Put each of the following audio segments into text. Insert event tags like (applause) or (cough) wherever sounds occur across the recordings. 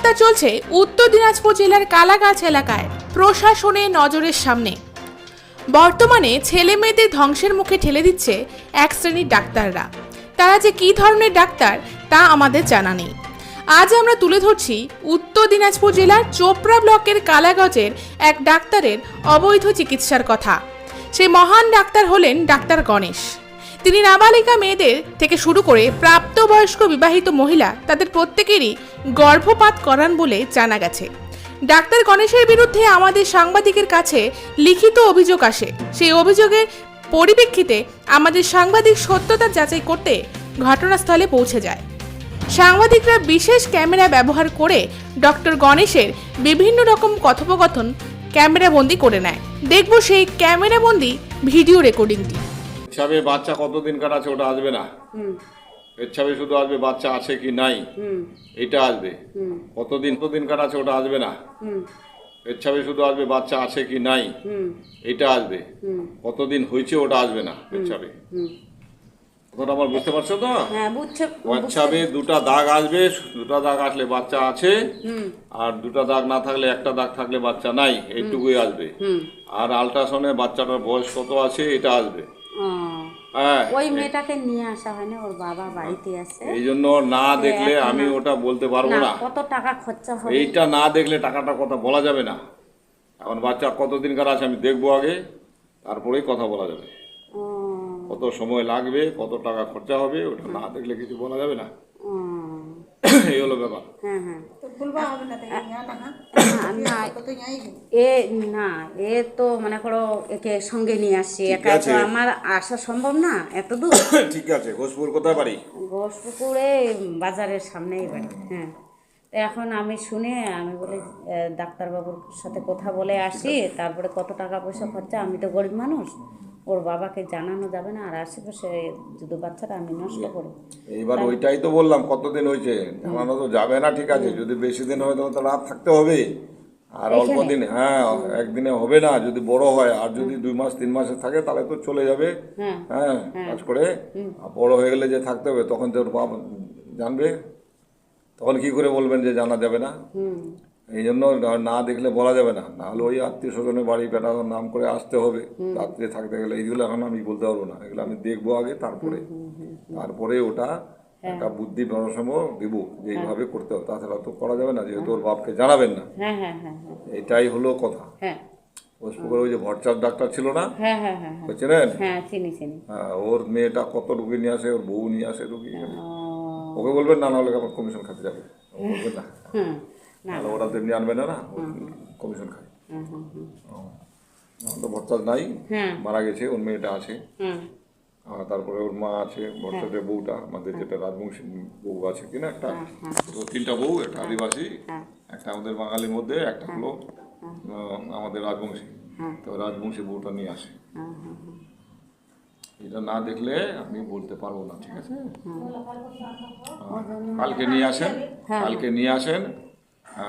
গণহত্যা চলছে উত্তর দিনাজপুর জেলার কালাগাছ এলাকায় প্রশাসনের নজরের সামনে। বর্তমানে ছেলে মেয়েদের ধ্বংসের মুখে ঠেলে দিচ্ছে এক শ্রেণির ডাক্তাররা। তারা যে কী ধরনের ডাক্তার তা আমাদের জানা নেই। আজ আমরা তুলে ধরছি উত্তর দিনাজপুর জেলার চোপড়া ব্লকের কালাগজের এক ডাক্তারের অবৈধ চিকিৎসার কথা। সেই মহান ডাক্তার হলেন ডাক্তার গণেশ। তিনি নাবালিকা মেয়েদের থেকে শুরু করে প্রাপ্তবয়স্ক বিবাহিত মহিলা তাদের প্রত্যেকেরই গর্ভপাত করান বলে জানা গেছে। ডাক্তার গণেশের বিরুদ্ধে আমাদের সাংবাদিকের কাছে লিখিত অভিযোগ আসে। সেই অভিযোগের পরিপ্রেক্ষিতে আমাদের সাংবাদিক সত্যতা যাচাই করতে ঘটনাস্থলে পৌঁছে যায়। সাংবাদিকরা বিশেষ ক্যামেরা ব্যবহার করে ডক্টর গণেশের বিভিন্ন রকম কথোপকথন ক্যামেরাবন্দি করে নেয়। দেখব সেই ক্যামেরাবন্দি ভিডিও রেকর্ডিংটি। ইচ্ছাবে বাচ্চা কতদিনকার আছে ওটা আসবে না? ইচ্ছাবে শুধু আসবে বাচ্চা আছে কি নাই? এটা আসবে। কতদিন কতদিনকার আছে ওটা আসবে না। ইচ্ছাবে শুধু আসবে বাচ্চা আছে কি নাই? এটা আসবে। কতদিন হয়েছে ওটা আসবে না হুম। কথাটা আমার বুঝতে পারছ তো? হ্যাঁ বুঝছে দুটা দাগ আসবে দুটা দাগ আসলে বাচ্চা আছে আর দুটা দাগ না থাকলে একটা দাগ থাকলে বাচ্চা নাই এইটুকুই আসবে। আর আলট্রাসাউন্ডে বাচ্চাটার বয়স কত আছে এটা আসবে। হ্যাঁ ওই মেয়েটাকে নিয়ে আসা হয় না ওর বাবা বাড়িতে আছে। এই জন্য না দেখলে আমি ওটা বলতে পারব না কত টাকা খরচা হবে? এইটা না দেখলে টাকাটার কথা বলা যাবে না। এখন বাচ্চা কতদিনকার আছে আমি দেখব আগে তারপরেই কথা বলা যাবে। কত সময় লাগবে কত টাকা খরচা হবে ওটা না দেখলে কিছু বলা যাবে না। (coughs) এই হলো ব্যাপার। হ্যাঁ হ্যাঁ। না এ না এ তো মনে করো একে সঙ্গে নিয়ে আসছি একা তো আমার আসা সম্ভব না এত দূর? (coughs) ঠিক আছে ঘোষপুর কোথায় বাড়ি? ঘোষপুকুরে বাজারের সামনেই বাড়ি হ্যাঁ। তো এখন আমি শুনে আমি বলি ডাক্তারবাবুর সাথে কথা বলে আসি তারপরে কত টাকা পয়সা খরচা আমি তো গরিব মানুষ। ওর বাবাকে জানানো যাবে না আর আশেপাশে যদি বাচ্চাটা আমি নষ্ট করি। এইবার ওইটাই তো বললাম কতদিন হয়েছে? জানানো তো যাবে না ঠিক আছে যদি বেশি দিন হয় তখন তো রাত থাকতে হবে। আর অল্প দিন হ্যাঁ একদিনে হবে না যদি বড় হয় আর যদি দুই মাস তিন মাসে থাকে তাহলে তো চলে যাবে। হ্যাঁ। হ্যাঁ কাজ করে। আর বড় হয়ে গেলে যে থাকতে হবে তখন তো ওর বাবা জানবে। তখন কি করে বলবেন যে জানা যাবে না? এই জন্য না দেখলে বলা যাবে না। নাহলে ওই আত্মীয় স্বজনের বাড়ি বেটার নাম করে আসতে হবে। রাত্রে থাকতে গেলে এইগুলো এখন আমি বলতে পারব না। এগুলো আমি দেখব আগে তারপরে। তারপরে ওটা একটা বুদ্ধি পরামর্শ দিব যে এইভাবে করতে হবে। তাছাড়া তো করা যাবে না যেহেতু ওর বাপকে জানাবেন না। হ্যাঁ হ্যাঁ হ্যাঁ হ্যাঁ। এটাই হলো কথা। হ্যাঁ। ওই যে ভট্টার ডাক্তার ছিল না? হ্যাঁ হ্যাঁ হ্যাঁ হ্যাঁ। বুঝছিলেন হ্যাঁ চিনি চিনি। হ্যাঁ, ওর মেয়েটা কত রুগী নিয়ে আসে ওর বউ নিয়ে আসে রুগী। ওকে বলবেন না নাহলে আমার কমিশন খাতে যাবে। বলবেন না। তাহলে ওরা তেমনি আনবে না না? কমিশন খায়। তো ভরচাজ নাই হ্যাঁ। মারা গেছে ওর মেয়েটা আছে। আর তারপরে ওর মা আছে ভরচাজের বউটা আমাদের যেটা রাজবংশী বউ আছে কিনা একটা? তো তিনটা বউ একটা আদিবাসী হ্যাঁ। একটা আমাদের বাঙালির মধ্যে একটা হলো আমাদের রাজবংশী। তো রাজবংশী বউটা নিয়ে আসে। হ্যাঁ হ্যাঁ হ্যাঁ। এটা না দেখলে আমি বলতে পারব না ঠিক আছে? কালকে নিয়ে আসেন কালকে নিয়ে আসেন।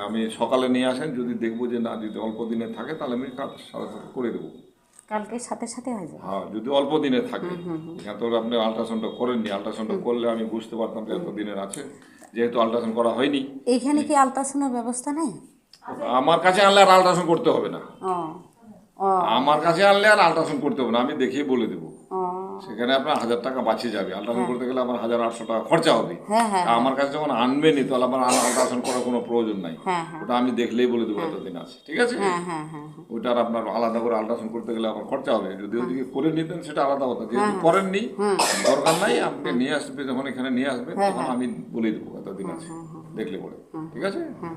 আমি সকালে নিয়ে আসেন যদি দেখব যে না যদি অল্প দিনে থাকে তাহলে আমি কাজ সাথে সাথে করে দেবো। কালকে সাথে সাথে হয়ে যাবে। হ্যাঁ যদি অল্প দিনে থাকে। এখানে তো আপনি আল্ট্রাসাউন্ডটা করেননি আল্ট্রাসাউন্ডটা করলে আমি বুঝতে পারতাম যে এত দিনের আছে যেহেতু আল্ট্রাসাউন্ড করা হয়নি। এখানে কি আলট্রাসাউন্ডের ব্যবস্থা নেই? আমার কাছে আনলে আর আল্ট্রাসাউন্ড করতে হবে না। আমার কাছে আনলে আর আল্ট্রাসাউন্ড করতে হবে না আমি দেখিয়ে বলে দেবো। সেখানে আপনার হাজার টাকা বাঁচিয়ে যাবে। আল্ট্রাসাউন্ড করতে গেলে আমার হাজার আটশো টাকা খরচা হবে। হ্যাঁ হ্যাঁ। আমার কাছে যখন আনবেনি তাহলে আমার আল্ট্রাসাউন্ড করার কোনো প্রয়োজন নাই। হ্যাঁ হ্যাঁ। ওটা আমি দেখলেই বলে দেবো এতদিন আছে। ঠিক আছে? হ্যাঁ হ্যাঁ হ্যাঁ ওইটার আপনার আলাদা করে আল্ট্রাসাউন্ড করতে গেলে আমার খরচা হবে। যদি হ্যাঁ। ওদিকে করে নিতেন সেটা আলাদা কথা। যেহেতু করেননি দরকার নাই আপনি নিয়ে আসবে যখন এখানে নিয়ে আসবে হ্যাঁ, তখন আমি বলে দেবো এতদিন আছে। দেখলে পরে। ঠিক আছে? হ্যাঁ,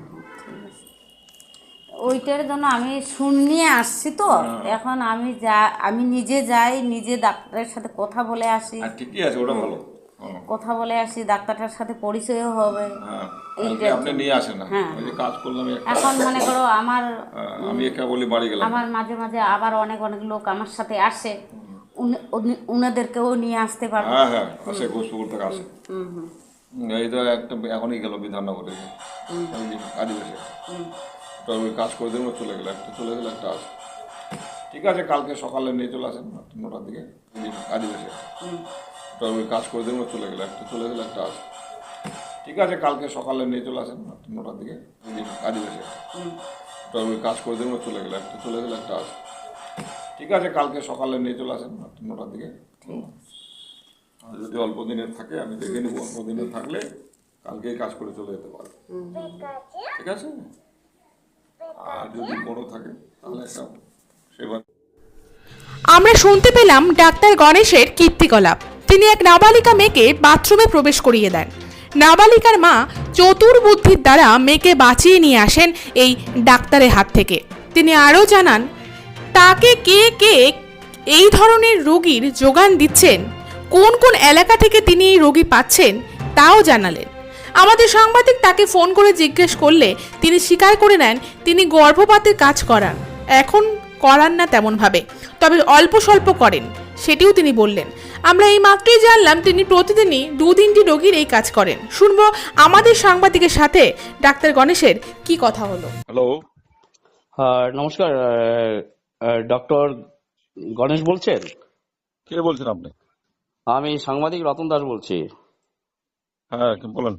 ওইটার জন্য আমি শুনিয়ে আসছি তো। এখন আমি যা আমি নিজে যাই নিজে ডাক্তারের সাথে কথা বলে আসি। ঠিকই আছে ওটা ভালো। হ্যাঁ, কথা বলে আসি ডাক্তারটার সাথে পরিচয়ও হবে। হ্যাঁ আপনি নিয়ে আসেন না। ওই যে কাজ করলাম এখন মনে করো আমার আমি একা বলি বাড়ি গেলাম। আমার মাঝে মাঝে আবার অনেক অনেক লোক আমার সাথে আসে। উনি- উনি- উনাদেরকেও নিয়ে আসতে পারব। হ্যাঁ হ্যাঁ আসে ঘোষপুকুর থেকে আসে। এই তো একটা এখনই গেল বিধাননগরে। আদিবাসী। তো ওই কাজ করে ও চলে গেলে একটা চলে গেলে একটা আসে। ঠিক আছে কালকে সকালে নিয়ে চলে আসেন নটার দিকে যে আদিবাসী তো ওই কাজ করে ও চলে গেলে একটা চলে গেলে একটা আসে। ঠিক আছে কালকে সকালে নিয়ে চলে আসেন নটার দিকে কাজে এসে ওটা ওই কাজ করে দেবো চলে গেলে একটা চলে গেলে একটা আছে ঠিক আছে কালকে সকালে নিয়ে চলে আসেন নটার দিকে। আর যদি অল্প দিনের থাকে আমি দেখে নেব অল্প দিনের থাকলে কালকেই কাজ করে চলে যেতে পারব। ঠিক আছে? আর যদি বড় থাকে, তাহলে একটা সেবা আমরা শুনতে পেলাম ডাক্তার গণেশের কীর্তিকলাপ। তিনি এক নাবালিকা মেয়েকে বাথরুমে প্রবেশ করিয়ে দেন। নাবালিকার মা চতুর বুদ্ধির দ্বারা মেয়েকে বাঁচিয়ে নিয়ে আসেন এই ডাক্তারের হাত থেকে। তিনি আরও জানান, তাকে কে কে এই ধরনের রোগীর যোগান দিচ্ছেন? কোন কোন এলাকা থেকে তিনি এই রোগী পাচ্ছেন? তাও জানালেন। আমাদের সাংবাদিক তাকে ফোন করে জিজ্ঞেস করলে তিনি স্বীকার করে নেন তিনি গর্ভপাতের কাজ করান। এখন করান না তেমনভাবে তবে অল্প স্বল্প করেন সেটিও তিনি বললেন। আমরা এই মাত্রই জানলাম তিনি প্রতিদিনই দু তিনটি রোগীর এই কাজ করেন। শুনব আমাদের সাংবাদিকের সাথে ডাক্তার গণেশের কি কথা হলো। হ্যালো। হ্যাঁ নমস্কার ডক্টর গণেশ বলছেন? কে বলছেন আপনি? আমি সাংবাদিক রতন দাস বলছি। হ্যাঁ বলেন।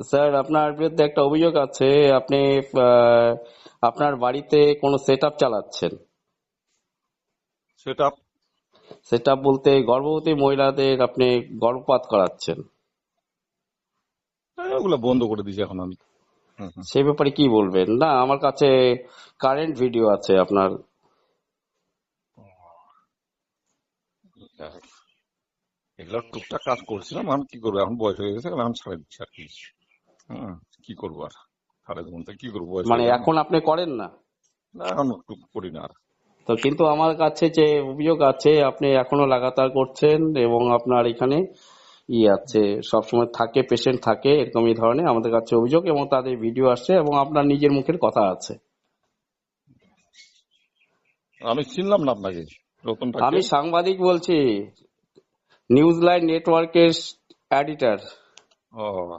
স্যার আপনার বিরুদ্ধে একটা অভিযোগ আছে। আপনি আপনার বাড়িতে কোনো সেট আপ চালাচ্ছেন? সেটা সেট আপ বলতে গর্ভবতী মহিলাদের আপনি গর্ভপাত করাচ্ছেন। ওগুলো বন্ধ করে দিয়েছি এখন আমি। সেই ব্যাপারে কি বলবেন? না আমার কাছে কারেন্ট ভিডিও আছে আপনার। এগুলো টুকটাক কাজ করছিলাম এখন কি করব? এখন বয়স হয়ে গেছে এখন ছাড়ে দিচ্ছি আর কি। হ্যাঁ কি করব আর? ছাড়ে দেবো কি করব মানে এখন আপনি করেন না? না এখন করি না আর। তো কিন্তু আমার কাছে যে অভিযোগ আছে আপনি এখনও লাগাতার করছেন এবং আপনার এখানে ই আছে সবসময় থাকে পেশেন্ট থাকে এরকম এই ধরনের আমাদের কাছে অভিযোগ এবং তাদের ভিডিও আসছে এবং আপনার নিজের মুখের কথা আছে। আমি চিনলাম না আপনাকে আমি সাংবাদিক বলছি। নিউজ লাইন নেটওয়ার্কের এডিটর ও।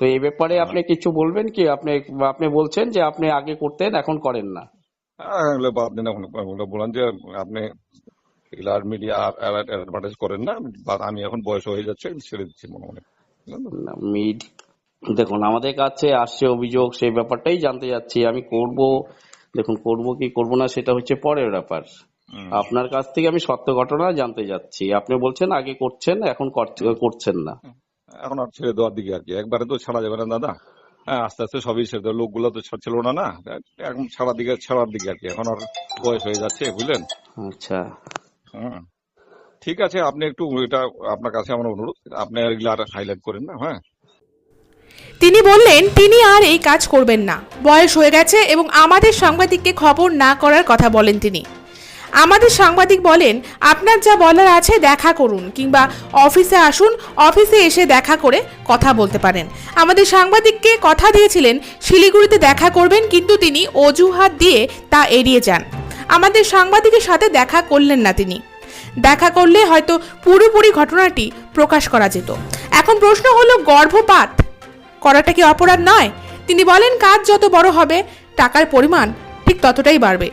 তো এই ব্যাপারে আপনি কিছু বলবেন কি? আপনি আপনি বলছেন যে আপনি আগে করতেন এখন করেন না। হ্যাঁ, এখন ওগুলো যে আপনি আর মিডিয়া অ্যাডভার্টাইজ করেন না আমি এখন বয়স হয়ে যাচ্ছে ছেড়ে দিচ্ছি মনে মনে মিড দেখুন আমাদের কাছে আসছে অভিযোগ সেই ব্যাপারটাই জানতে যাচ্ছি। আমি করব দেখুন করব কি করব না সেটা হচ্ছে পরের ব্যাপার। আপনার কাছ থেকে আমি সত্য ঘটনা জানতে যাচ্ছি। আপনি বলছেন আগে করছেন এখন কর- করছেন না। এখন আর ছেড়ে দেওয়ার দিকে আর কি একবারে তো ছাড়া যাবে না দাদা। হ্যাঁ আস্তে আস্তে সবই ছেড়ে দেবে লোকগুলো তো ছিল না না। এখন ছাড়া দিকে ছাড়ার দিকে আর কি এখন আর বয়স হয়ে যাচ্ছে বুঝলেন? আচ্ছা। হ্যাঁ ঠিক আছে আপনি একটু এটা আপনার কাছে আমার অনুরোধ। আপনি এগুলো আর হাইলাইট করেন না হ্যাঁ? তিনি বললেন তিনি আর এই কাজ করবেন না। বয়স হয়ে গেছে এবং আমাদের সাংবাদিককে খবর না করার কথা বলেন তিনি। আমাদের সাংবাদিক বলেন, আপনার যা বলার আছে দেখা করুন কিংবা অফিসে আসুন, অফিসে এসে দেখা করে কথা বলতে পারেন। আমাদের সাংবাদিককে কথা দিয়েছিলেন, শিলিগুড়িতে দেখা করবেন কিন্তু তিনি অজুহাত দিয়ে তা এড়িয়ে যান। আমাদের সাংবাদিকের সাথে দেখা করলেন না তিনি। দেখা করলে হয়তো পুরোপুরি ঘটনাটি প্রকাশ করা যেত। এখন প্রশ্ন হলো, গর্ভপাত করাটা কি অপরাধ নয়? তিনি বলেন, কাজ যত বড় হবে, টাকার পরিমাণ ঠিক ততটাই বাড়বে।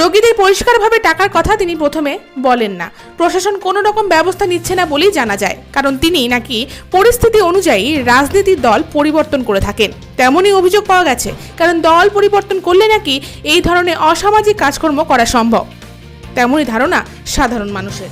রোগীদের পরিষ্কারভাবে টাকার কথা তিনি প্রথমে বলেন না। প্রশাসন কোনো রকম ব্যবস্থা নিচ্ছে না বলেই জানা যায়, কারণ তিনি নাকি পরিস্থিতি অনুযায়ী রাজনীতির দল পরিবর্তন করে থাকেন। তেমনই অভিযোগ পাওয়া গেছে, কারণ দল পরিবর্তন করলে নাকি এই ধরনের অসামাজিক কাজকর্ম করা সম্ভব। তেমনই ধারণা সাধারণ মানুষের।